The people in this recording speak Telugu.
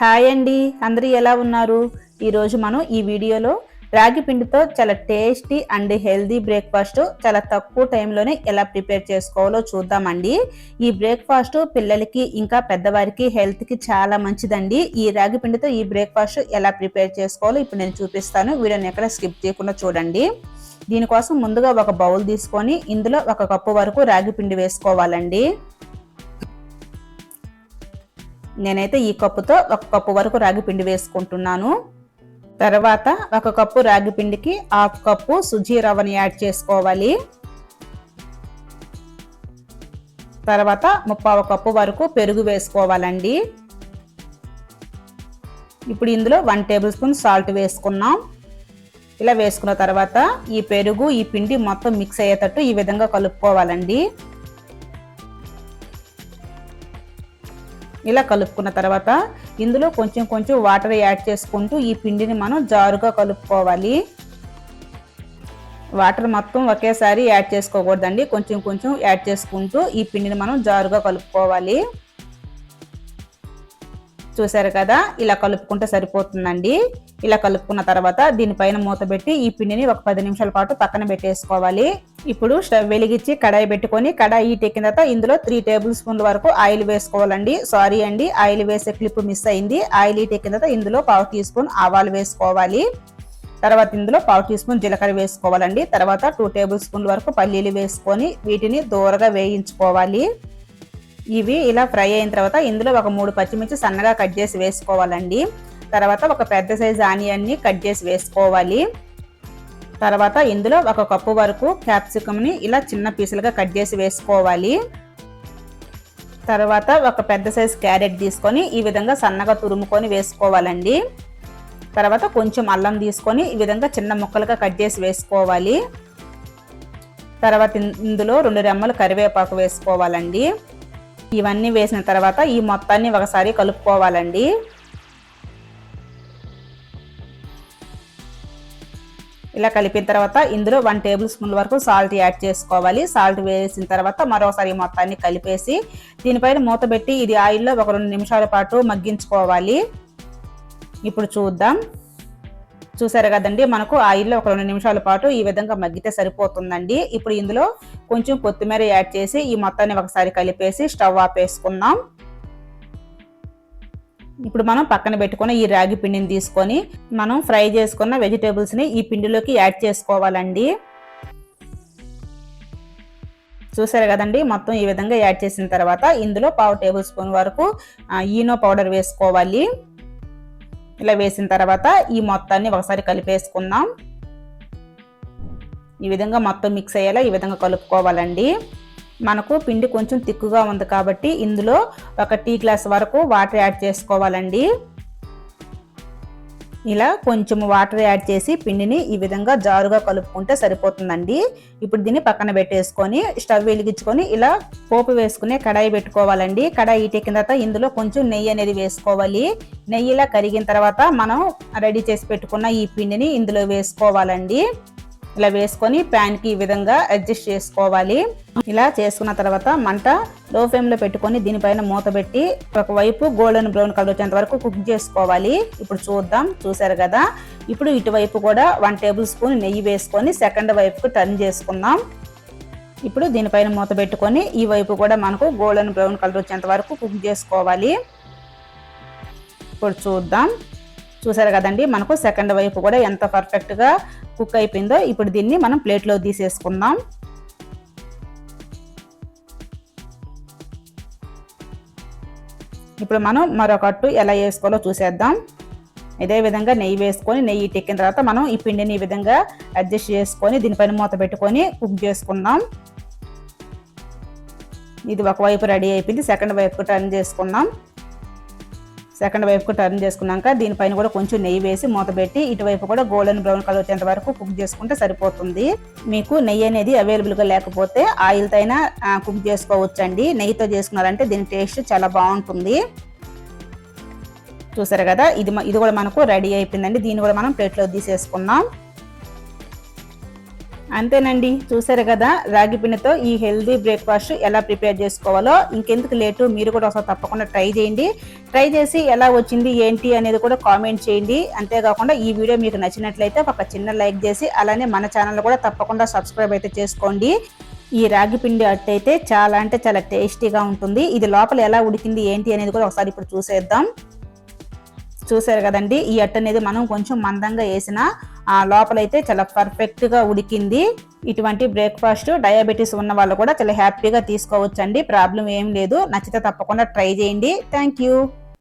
హాయ్ అండి. అందరూ ఎలా ఉన్నారు? ఈరోజు మనం ఈ వీడియోలో రాగి పిండితో చాలా టేస్టీ అండ్ హెల్దీ బ్రేక్ఫాస్ట్ చాలా తక్కువ టైంలోనే ఎలా ప్రిపేర్ చేసుకోవాలో చూద్దామండి. ఈ బ్రేక్ఫాస్ట్ పిల్లలకి ఇంకా పెద్దవారికి హెల్త్కి చాలా మంచిదండి. ఈ రాగి పిండితో ఈ బ్రేక్ఫాస్ట్ ఎలా ప్రిపేర్ చేసుకోవాలో ఇప్పుడు నేను చూపిస్తాను. వీడియోని ఎక్కడ స్కిప్ చేయకుండా చూడండి. దీనికోసం ముందుగా ఒక బౌల్ తీసుకొని ఇందులో ఒక కప్పు వరకు రాగి పిండి వేసుకోవాలండి. నేనైతే ఈ కప్పుతో ఒక కప్పు వరకు రాగి పిండి వేసుకుంటున్నాను. తర్వాత ఒక కప్పు రాగి పిండికి హాఫ్ కప్పు సుజీ రవ్వని యాడ్ చేసుకోవాలి. తర్వాత ముప్పావు కప్పు వరకు పెరుగు వేసుకోవాలండి. ఇప్పుడు ఇందులో వన్ టేబుల్ స్పూన్ సాల్ట్ వేసుకున్నాం. ఇలా వేసుకున్న తర్వాత ఈ పెరుగు ఈ పిండి మొత్తం మిక్స్ అయ్యేటట్టు ఈ విధంగా కలుపుకోవాలండి. ఇలా కలుపుకున్న తర్వాత ఇందులో కొంచెం కొంచెం వాటర్ యాడ్ చేసుకుంటూ ఈ పిండిని మనం జారుగా కలుపుకోవాలి. వాటర్ మొత్తం ఒకేసారి యాడ్ చేసుకోకూడదండి. కొంచెం కొంచెం యాడ్ చేసుకుంటూ ఈ పిండిని మనం జారుగా కలుపుకోవాలి. చూసారు కదా? ఇలా కలుపుకుంటే సరిపోతుందండి. ఇలా కలుపుకున్న తర్వాత దీనిపైన మూత పెట్టి ఈ పిండిని ఒక పది నిమిషాల పాటు పక్కన పెట్టేసుకోవాలి. ఇప్పుడు స్టవ్ వెలిగించి కడాయి పెట్టుకొని కడాయి ఎక్కిన తర్వాత ఇందులో త్రీ టేబుల్ స్పూన్ల వరకు ఆయిల్ వేసుకోవాలండి. సారీ అండి ఆయిల్ వేసే క్లిప్ మిస్ అయింది. ఆయిల్ ఎక్కిన తర్వాత ఇందులో పావు టీ స్పూన్ ఆవాలు వేసుకోవాలి. తర్వాత ఇందులో పావు టీ స్పూన్ జీలకర్ర వేసుకోవాలండి. తర్వాత టూ టేబుల్ స్పూన్ల వరకు పల్లీలు వేసుకొని వీటిని దూరగా వేయించుకోవాలి. ఇవి ఇలా ఫ్రై అయిన తర్వాత ఇందులో ఒక మూడు పచ్చిమిర్చి సన్నగా కట్ చేసి వేసుకోవాలండి. తర్వాత ఒక పెద్ద సైజు ఆనియన్ని కట్ చేసి వేసుకోవాలి. తర్వాత ఇందులో ఒక కప్పు వరకు క్యాప్సికమ్ని ఇలా చిన్న పీసులుగా కట్ చేసి వేసుకోవాలి. తర్వాత ఒక పెద్ద సైజు క్యారెట్ తీసుకొని ఈ విధంగా సన్నగా తురుముకొని వేసుకోవాలండి. తర్వాత కొంచెం అల్లం తీసుకొని ఈ విధంగా చిన్న ముక్కలుగా కట్ చేసి వేసుకోవాలి. తర్వాత ఇందులో రెండు రెమ్మలు కరివేపాకు వేసుకోవాలండి. ఇవన్నీ వేసిన తర్వాత ఈ మొత్తాన్ని ఒకసారి కలుపుకోవాలండి. ఇలా కలిపిన తర్వాత ఇందులో వన్ టేబుల్ స్పూన్ వరకు సాల్ట్ యాడ్ చేసుకోవాలి. సాల్ట్ వేసిన తర్వాత మరోసారి ఈ మొత్తాన్ని కలిపేసి దీనిపైన మూత పెట్టి ఇది ఆయిల్లో ఒక రెండు నిమిషాల పాటు మగ్గించుకోవాలి. ఇప్పుడు చూద్దాం. చూసారు కదండి మనకు ఆయిల్లో ఒక రెండు నిమిషాల పాటు ఈ విధంగా మగ్గితే సరిపోతుందండి. ఇప్పుడు ఇందులో కొంచెం కొత్తిమీర యాడ్ చేసి ఈ మొత్తాన్ని ఒకసారి కలిపేసి స్టవ్ ఆపేసుకుందాం ఇప్పుడు మనం పక్కన పెట్టుకున్న ఈ రాగి పిండిని తీసుకొని మనం ఫ్రై చేసుకున్న వెజిటేబుల్స్ని ఈ పిండిలోకి యాడ్ చేసుకోవాలండి. చూసారు కదండి మొత్తం ఈ విధంగా యాడ్ చేసిన తర్వాత ఇందులో పావు టేబుల్ స్పూన్ వరకు ఈనో పౌడర్ వేసుకోవాలి. ఇలా వేసిన తర్వాత ఈ మొత్తాన్ని ఒకసారి కలిపేసుకుందాం. ఈ విధంగా మొత్తం మిక్స్ అయ్యేలా ఈ విధంగా కలుపుకోవాలండి. మనకు పిండి కొంచెం తిక్కుగా ఉంది కాబట్టి ఇందులో ఒక టీ గ్లాస్ వరకు వాటర్ యాడ్ చేసుకోవాలండి. ఇలా కొంచెం వాటర్ యాడ్ చేసి పిండిని ఈ విధంగా జారుగా కలుపుకుంటే సరిపోతుందండి. ఇప్పుడు దీన్ని పక్కన పెట్టేసుకొని స్టవ్ వెలిగించుకొని ఇలా పోపు వేసుకునే కడాయి పెట్టుకోవాలండి. కడాయి ఇటెక్కిన తర్వాత ఇందులో కొంచెం నెయ్యి అనేది వేసుకోవాలి. నెయ్యి ఇలా కరిగిన తర్వాత మనం రెడీ చేసి పెట్టుకున్న ఈ పిండిని ఇందులో వేసుకోవాలండి. ఇలా వేసుకొని ప్యాన్కి ఈ విధంగా అడ్జస్ట్ చేసుకోవాలి. ఇలా చేసుకున్న తర్వాత మంట లో ఫ్లేమ్లో పెట్టుకొని దీనిపైన మూత పెట్టి ఒకవైపు గోల్డెన్ బ్రౌన్ కలర్ వచ్చేంత వరకు కుక్ చేసుకోవాలి. ఇప్పుడు చూద్దాం చూసారు కదా? ఇప్పుడు ఇటువైపు కూడా వన్ టేబుల్ స్పూన్ నెయ్యి వేసుకొని సెకండ్ వైపుకు టర్న్ చేసుకుందాం. ఇప్పుడు దీనిపైన మూత పెట్టుకొని ఈ వైపు కూడా మనకు గోల్డెన్ బ్రౌన్ కలర్ వచ్చేంత వరకు కుక్ చేసుకోవాలి. ఇప్పుడు చూద్దాం. చూసారు కదండి మనకు సెకండ్ వైపు కూడా ఎంత పర్ఫెక్ట్గా కుక్ అయిపోయిందో ఇప్పుడు దీన్ని మనం ప్లేట్లో తీసేసుకుందాం. ఇప్పుడు మనం మరొక అట్టు ఎలా వేసుకోవాలో చూసేద్దాం. ఇదే విధంగా నెయ్యి వేసుకొని నెయ్యి టెక్కిన తర్వాత మనం ఈ పిండిని ఈ విధంగా అడ్జస్ట్ చేసుకొని దీనిపైన మూత పెట్టుకొని కుక్ చేసుకుందాం. ఇది ఒకవైపు రెడీ అయిపోయింది సెకండ్ వైపు టర్న్ చేసుకుందాం. సెకండ్ వైపుకు టర్న్ చేసుకున్నాక దీనిపైన కూడా కొంచెం నెయ్యి వేసి మూత పెట్టి ఇటువైపు కూడా గోల్డెన్ బ్రౌన్ కలర్ వచ్చేంత వరకు కుక్ చేసుకుంటే సరిపోతుంది. మీకు నెయ్యి అనేది అవైలబుల్గా లేకపోతే ఆయిల్తో అయినా కుక్ చేసుకోవచ్చండి. నెయ్యితో చేసుకున్నారంటే దీని టేస్ట్ చాలా బాగుంటుంది. చూసారు కదా? ఇది ఇది కూడా మనకు రెడీ అయిపోయిందండి. దీన్ని కూడా మనం ప్లేట్లో తీసేసుకుందాం. అంతేనండి. చూసారు కదా రాగి పిండితో ఈ హెల్దీ బ్రేక్ఫాస్ట్ ఎలా ప్రిపేర్ చేసుకోవాలో. ఇంకెందుకు లేటు మీరు కూడా ఒకసారి తప్పకుండా ట్రై చేయండి. ట్రై చేసి ఎలా వచ్చింది ఏంటి అనేది కూడా కామెంట్ చేయండి. అంతేకాకుండా ఈ వీడియో మీకు నచ్చినట్లయితే ఒక చిన్న లైక్ చేసి అలానే మన ఛానల్ కూడా తప్పకుండా సబ్స్క్రైబ్ అయితే చేసుకోండి. ఈ రాగి పిండి అట్టు అయితే చాలా అంటే చాలా టేస్టీగా ఉంటుంది. ఇది లోపల ఎలా ఉడికింది ఏంటి అనేది కూడా ఒకసారి ఇప్పుడు చూసేద్దాం. చూసారు కదండి ఈ అట్టు అనేది మనం కొంచెం మందంగా వేసిన లోపలైతే చాలా పర్ఫెక్ట్గా ఉడికింది. ఇటువంటి బ్రేక్ఫాస్ట్ డయాబెటీస్ ఉన్న వాళ్ళు కూడా చాలా హ్యాపీగా తీసుకోవచ్చండి. ప్రాబ్లం ఏం లేదు. నచ్చితే తప్పకుండా ట్రై చేయండి. Thank you